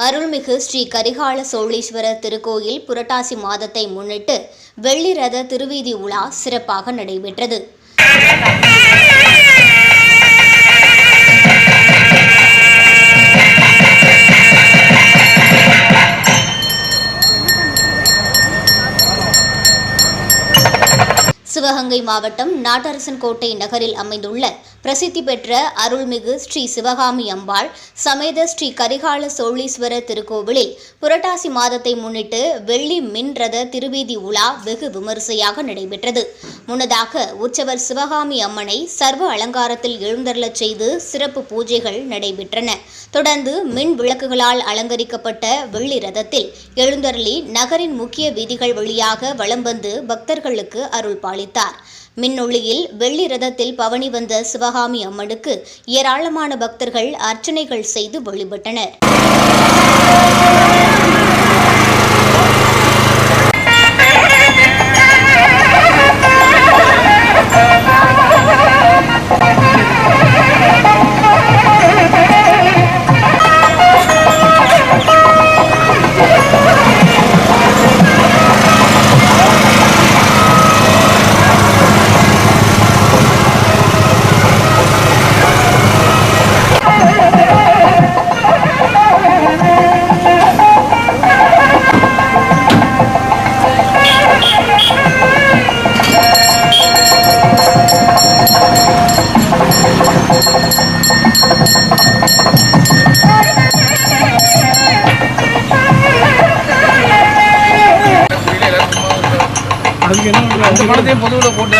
அருள்மிகு ஸ்ரீ கரிகால சோழீஸ்வரர் திருக்கோயில் புரட்டாசி மாதத்தை முன்னிட்டு வெள்ளி ரத திருவீதி உலா சிறப்பாக நடைபெற்றது. சிவகங்கை மாவட்டம் நாட்டரசன் கோட்டை நகரில் அமைந்துள்ள பிரசித்தி பெற்ற அருள்மிகு ஸ்ரீ சிவகாமி அம்பாள் சமேத ஸ்ரீ கரிகால சோழீஸ்வரர் திருக்கோவிலில் புரட்டாசி மாதத்தை முன்னிட்டு வெள்ளி மின் ரத திருவீதி உலா வெகு விமரிசையாக நடைபெற்றது. முன்னதாக உற்சவர் சிவகாமி அம்மனை சர்வ அலங்காரத்தில் எழுந்தருளச் செய்து சிறப்பு பூஜைகள் நடைபெற்றன. தொடர்ந்து மின் விளக்குகளால் அலங்கரிக்கப்பட்ட வெள்ளி ரதத்தில் எழுந்தருளி நகரின் முக்கிய வீதிகள் வழியாக வலம் வந்து பக்தர்களுக்கு அருள் பாலித்தார். மின்னொளியில் வெள்ளி ரதத்தில் பவனி வந்த சிவகாமி அம்மனுக்கு ஏராளமான பக்தர்கள் அர்ச்சனைகள் செய்து வழிபட்டனர். அதுக்கு என்ன பண்றது? அந்த படத்தையும் பொதுவில் போட்டு